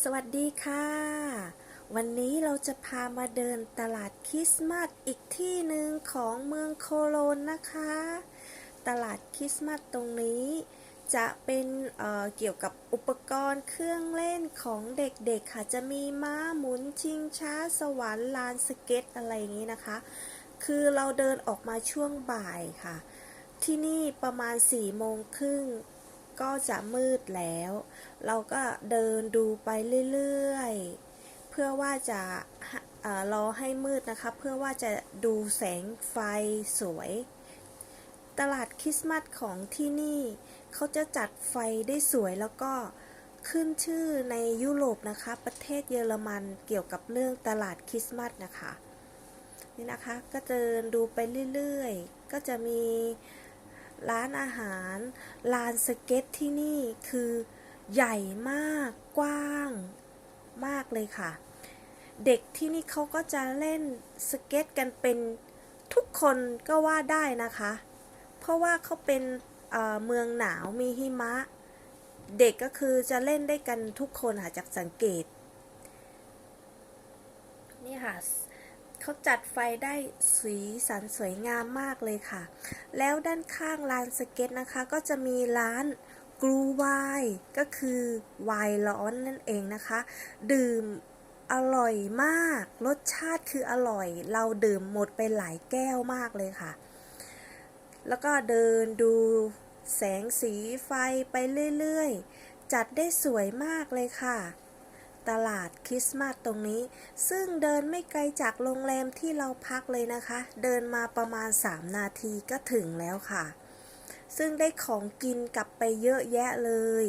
สวัสดีค่ะ วันนี้เราจะพามาเดินตลาดคริสต์มาสอีกที่หนึ่งของเมืองโคโลนนะคะ ตลาดคริสต์มาสตรงนี้ จะเป็นเเกี่ยวกับอุปกรณ์เครื่องเล่นของเด็กๆค่ะ จะมีม้าหมุนชิงช้าสวรรค์ลานสเก็ตอะไรอย่างนี้นะคะ คือเราเดินออกมาช่วงบ่ายค่ะ ที่นี่ประมาณ4ี่โมงครึ่ง ก็จะมืดแล้ว เราก็เดินดูไปเรื่อยๆ เพื่อว่าจะเออรอให้มืดนะคะ เพื่อว่าจะดูแสงไฟสวย ตลาดคริสต์มาสของที่นี่ เขาจะจัดไฟได้สวยแล้วก็ขึ้นชื่อในยุโรปนะคะ ประเทศเยอรมันเกี่ยวกับเรื่องตลาดคริสต์มาสนะคะ นี่นะคะก็เดินดูไปเรื่อยๆ ก็จะมี ร้านอาหาร ลานสเก็ตที่นี่คือใหญ่มากกว้างมากเลยค่ะ เด็กที่นี่เขาก็จะเล่นสเก็ตกันเป็นทุกคนก็ว่าได้นะคะ เพราะว่าเขาเป็นเเมืองหนาวมีหิมะ เด็กก็คือจะเล่นได้กันทุกคนค่ะจากสังเกต นี่ค่ะ เขาจัดไฟได้สีสันสวยงามมากเลยค่ะ แล้วด้านข้างลานสเก็ตนะคะ ก็จะมีร้านกรูไวน์ก็คือไวน์ร้อนนั่นเองนะคะ ดื่มอร่อยมาก รสชาติคืออร่อย เราดื่มหมดไปหลายแก้วมากเลยค่ะ แล้วก็เดินดูแสงสีไฟไปเรื่อยๆ จัดได้สวยมากเลยค่ะ ตลาดคริสต์มาสตรงนี้ ซึ่งเดินไม่ไกลจากโรงแรมที่เราพักเลยนะคะ เดินมาประมาณ 3 นาทีก็ถึงแล้วค่ะ ซึ่งได้ของกินกลับไปเยอะแยะเลย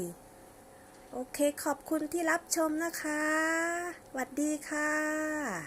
โอเคขอบคุณที่รับชมนะคะสวัสดีค่ะ